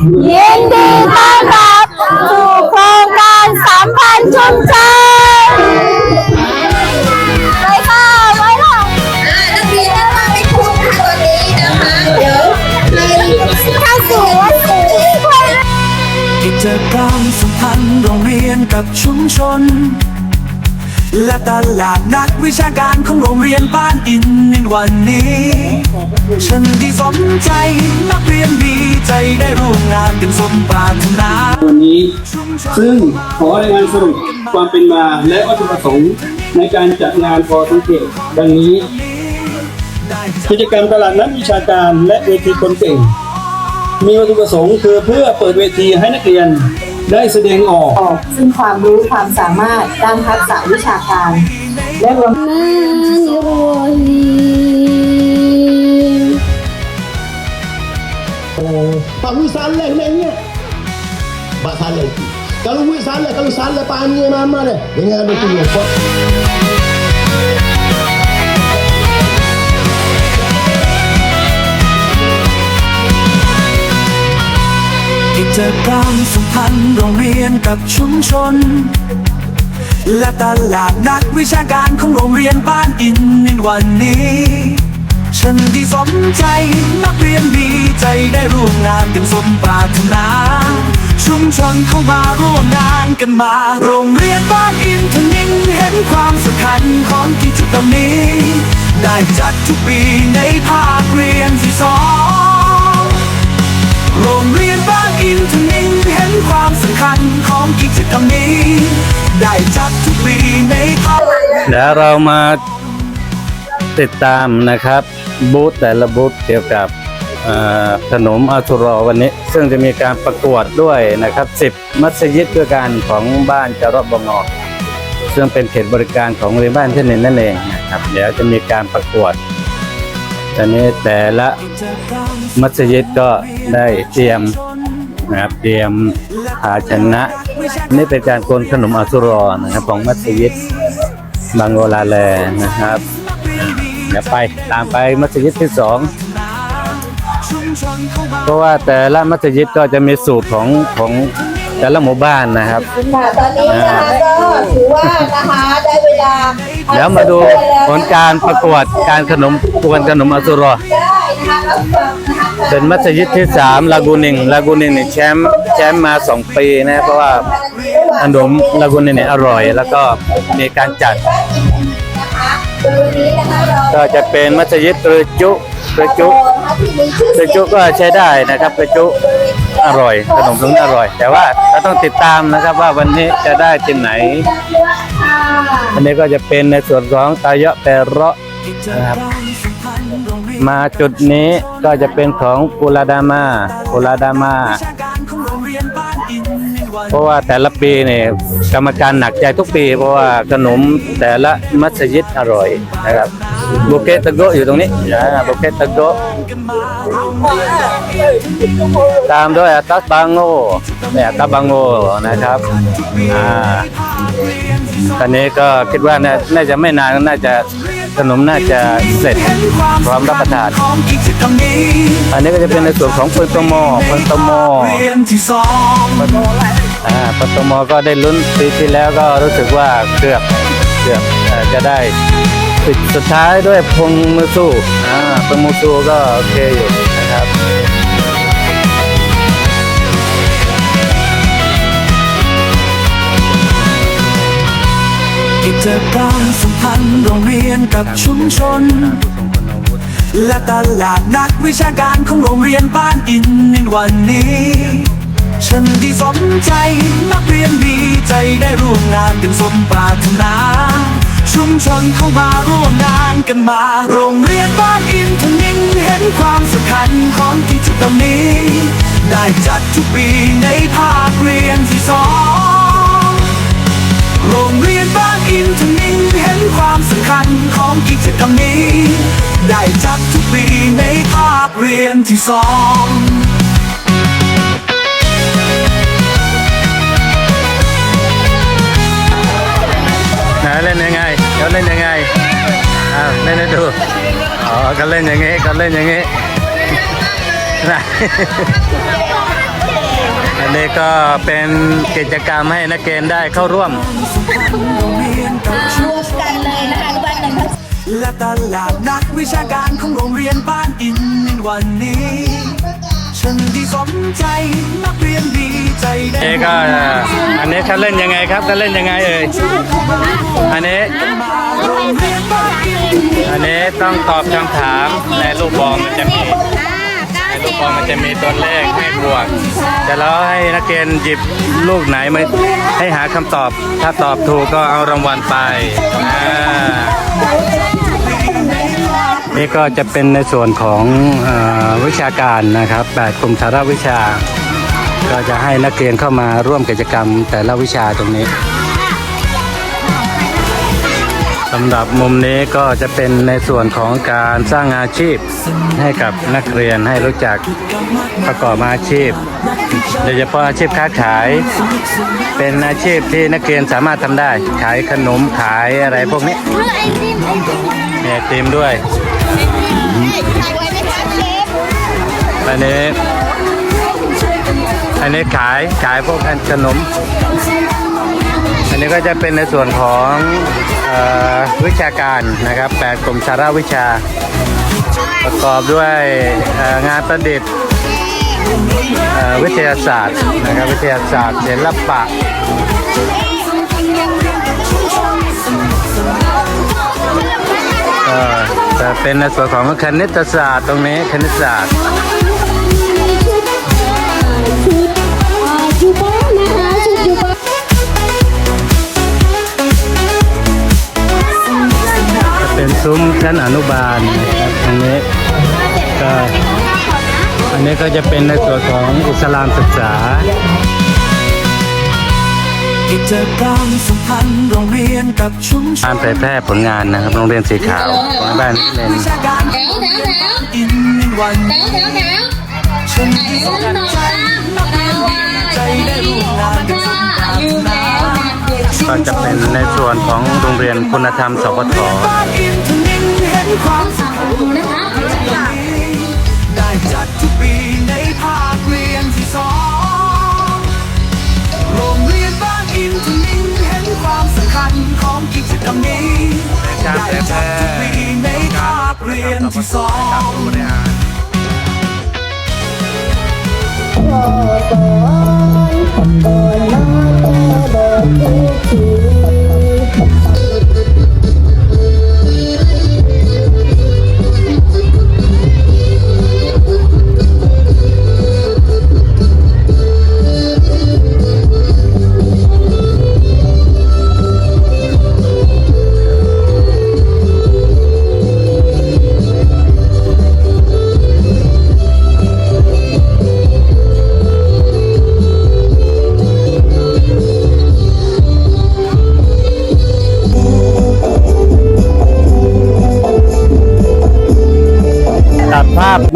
ยินดีต้อนรับสู่โครงการสัมพันธ์ชุมชนไปค่ะไว้ล่ะอ่านักเรียนได้มาไม่คุ้นค่ะตอนนี้นะคะ เดี๋ยวให้เข้าสู่วัดศรีควรกิจกรรมสัมพันธ์โรงเรียนกับชุมชน และตลาดนักวิชาการของโรงเรียนบ้านอินในวันนี้ ฉันที่สนใจนักเรียนดีใจได้ร่วมงานกันสมปรารถนาวันนี้ ซึ่งขอรายงานสรุปความเป็นมาและวัตถุประสงค์ในการจัดงานพอสังเกตดังนี้ กิจกรรมตลาดนัดวิชาการและเวทีคนเก่ง มีวัตถุประสงค์คือเพื่อเปิดเวทีให้นักเรียน ได้แสดงออก ออก ซึ่งความรู้ความสามารถด้านทักษะวิชาการ และรวม Pak Wi Saleh mainnya. Pak Saleh tu. Kalau Wi Saleh, kalau Saleh pani mama dia. Dengan ada tu ya. Pak. กิจกรรมสัมพันธ์โรงเรียนกับชุมชน และตลาดนักวิชาการของโรงเรียนบ้านอินในวันนี้ ฉันที่สนใจนักเรียนดีใจได้ร่วมงานกันสมปรารถนา ชุมชนเข้ามาร่วมงานกันมา โรงเรียนบ้านอินทนินเห็นความสำคัญของกิจกรรมนี้ ได้จัดทุกปีในภา ของกิจกรรมนี้ ได้จัดทุกปีในภาคเดี๋ยวเรามาติดตามนะครับ บูธแต่ละบูธเกี่ยวกับขนมอาทุรอวันนี้ ซึ่งจะมีการประกวดด้วยนะครับ 10 มัสยิดด้วยกันของบ้านจารบบงอซึ่งเป็นเขตบริการของโรงเรียนบ้านเทนนินนั่นเองนะครับ เดี๋ยวจะมีการประกวดตอนนี้แต่ละมัสยิดก็ได้เตรียมนะครับเตรียมภาชนะ นี่เป็นการกวนขนมอาทุรอนะครับของมัสยิดบางโอลาแลนะครับเดี๋ยวไปตามไปมัสยิดที่สองเพราะว่าแต่ละมัสยิดก็จะมีสูตรของของแต่ละหมู่บ้านนะครับค่ะตอนนี้นะคะก็ถือว่านะคะได้เวลาเดี๋ยวมาดูผลการประกวดการขนมกวนขนมอัสุรอ ได้นะคะรับฟังนะคะเป็นมัสยิดที่สามลากูนิงลากูนิงเนี่ยแชมป์แชมป์มาสองปีนะเพราะว่าขนมลากูนิงเนี่ยอร่อย แล้วก็มีการจัด ก็จะเป็นมัสยิดกรจุกรจุนะคะที่มีชื่อกรจุก็ใช้ได้นะครับกรจุอร่อยขนมตรงอร่อย แต่ว่าเราต้องติดตามนะครับว่าวันนี้จะได้ทีมไหนอันนี้ก็จะเป็นในส่วนของตายะแปรเราะนะครับ มาจุดนี้ก็จะเป็นของกุลาดามากุลาดามาเพราะว่าแต่ละปีเนี่ยกรรมการหนักใจทุกปี เพราะว่าขนมแต่ละมัสยิดอร่อยนะครับบุเกตตะโกะอยู่ตรงนี้อ่าบุเกตตะโกะตามด้วยอัตตัสบางโงเนี่ยอัตตัสบางโงนะครับอ่าตอนนี้ก็คิดว่าน่าจะไม่นานน่าจะ ขนมน่าจะเสร็จพร้อมรับประทาน อันนี้ก็จะเป็นในส่วนของปตมปตมเรียนที่สองอ่าปตมก็ได้ลุ้นปีที่แล้วก็รู้สึกว่าเกือบเกือบจะได้ปิดสุดท้ายด้วยพงมือสู้อ่าพงมือสู้ก็โอเคอยู่นะครับ กิจกรรมสัมพันธ์โรงเรียนกับชุมชน และตลาดนักวิชาการของโรงเรียนบ้านอินในวันนี้ ฉันที่สนใจนักเรียนดีใจได้ร่วมงานกันสมปรารถนา ชุมชนเข้ามาร่วมงานกันมา โรงเรียนบ้านอินทนินเห็นความสำคัญของกิจกรรมนี้ ได้จัดทุกปีในภาคเรียนที่สอง โรงเรียนบ้านอินทนินเห็นความสำคัญของกิจกรรมนี้ ได้จัดทุกปีในภาคเรียนที่สองไหนเล่นยังไงเขาเล่นยังไงอ้าเล่นให้ดูอ๋อเขาเล่นอย่างงี้เขาเล่นอย่างงี้นะอันนี้ก็เป็นกิจกรรมให้นักเรียนได้เข้าร่วม รวมกันเลยนะคะอนุบาลหนึ่งทับและตลาดนักวิชาการของโรงเรียนบ้านอินในวันนี้ ฉันที่สนใจนักเรียนดีใจได้ก็อันนี้เขาเล่นยังไงครับเขาเล่นยังไงเอ่ยอันนี้อันนี้ต้องตอบคำถามในลูกบอลมันจะมี ลูกบอลมันจะมีตัวเลขให้บวกแต่แล้วให้นักเรียนหยิบลูกไหนมาให้หาคำตอบ ถ้าตอบถูกก็เอารางวัลไปนี่ก็จะเป็นในส่วนของออวิชาการนะครับแบบกลุ่มสาระวิชา ก็จะให้นักเรียนเข้ามาร่วมกิจกรรมแต่ละวิชาตรงนี้ สำหรับมุมนี้ก็จะเป็นในส่วนของการสร้างอาชีพให้กับนักเรียนให้รู้จักประกอบอาชีพโดยเฉพาะอาชีพค้าขาย เป็นอาชีพที่นักเรียนสามารถทำได้ ขายขนมขายอะไรพวกนี้มีไอติมด้วยอันนี้อันนี้ขายขายพวกขนม อันนี้ก็จะเป็นในส่วนของ วิชาการนะครับแปดกลุ่มสาระวิชา ประกอบด้วยงานประดิษฐ์วิทยาศาสตร์นะครับวิทยาศาสตร์ศิลปะจะเป็นในส่วนของคณิตศาสตร์ตรงนี้คณิตศาสตร์ นอนุบาลนะครับตรงนี้ก็อันนี้ก็จะเป็นในส่วนของอิสลามศึกษากิจกรรมสัมพันธ์โรงเรียนกับชุมชการนเผยแพร่ผลงานนะครับ โรงเรียนสีขาวของบ้านนี่เลนวิชาการแถวแถวแถวอินในวันแถนี้วแถวแถวฉันแถที่สวนต่อใจตามเราว่าจะได้อยู่แล้วแบบเด็กก็จะเป็นในส่วนของโรงเรียนคุณธรรมสพท บ้านอินทนินเห็นความสำคัญนะคะได้จัดทุกปีในภาคเรียนที่สองโรงเรียนบ้านอินทนินเห็นความสำคัญของกิจกรรมนี้การเผยแพร่ปีในภาคเรียนที่สองตัด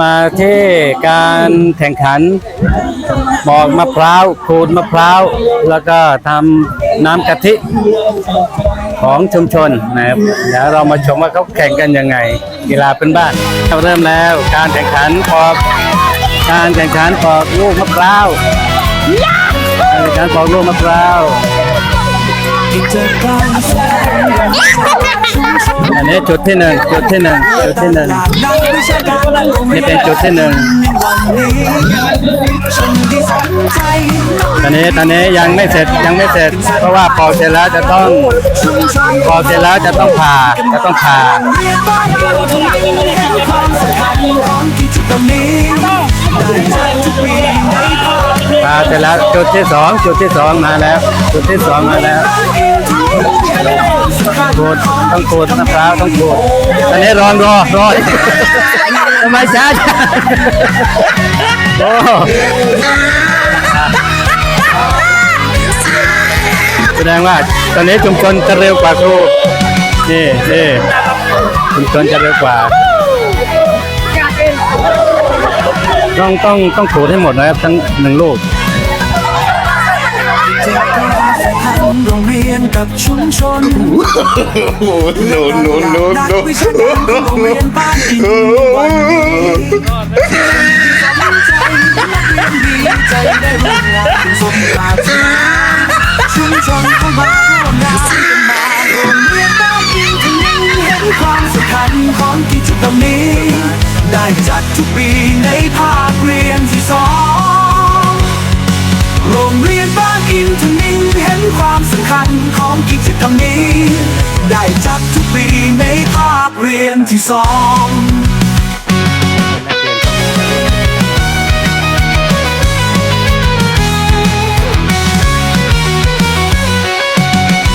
มาที่การแข่งขันปอกมะพร้าวขูดมะพร้าวแล้วก็ทำน้ำกะทิของชุมชนนะครับเดี๋ยวเรามาชมว่าเขาแข่งกันยังไง กีฬาเป็นบ้านเราเริ่มแล้วการแข่งขันปอกการแข่งขันปอกลูกมะพร้าวการแข่งขันปอกลูกมะพร้าว อันนี้จุดที่หนึ่งจุดที่หนึ่งจุดที่หนึ่งนักวิชาการโรงเรียนี่เป็นจุดที่หนึ่งตอนนี้ตอนนี้ยังไม่เสร็จยังไม่เสร็จ เพราะว่าปอเสร็จแล้วจะต้องชุมชนปอเสร็จแล้วจะต้องผ่าจะต้องผ่าผ่าเสร็จแล้วจุดที่สองจุดที่สองมาแล้ว จุดที่สองมาแล้ว ขูดต้องขูดมะพร้าวต้องขูดตอนนี้รอนรอรอทำไมช้าจังโอ้แสดงว่าตอนนี้ชุมชนจะเร็วกว่าครูนี่นี่ชุมชนจะเร็วกว่าต้องต้องต้องขูให้หมดนะครับทั้งหนึ่งลูก โรงเรียนกับชุมชนโน่นโน่นโน่นนักโน่นวิชาการของโรงเรียนบ้านอินวันนี้ใจได้ร่วมงานสมปรารถนาชุมชนเข้ามาร่วมงานกันมาโรงเรียนบ้านอินทนินเห็นความสำคัญของกิจกรรมนี้ ได้จัดทุกปีในภาค คัญของกิจกรรมนี้ ได้จัดทุกปีในภาคเรียนที่สอง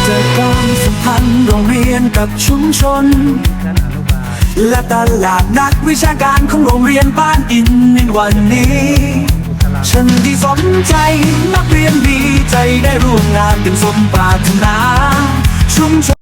จากความสัมพันธ์โรงเรียนกับชุมชน และตลาดนักวิชาการของโรงเรียนบ้านอินในวันนี้ ฉันที่สนใจ นักเรียนดีใจได้ร่วมงานกันสมปรารถนาชุมชน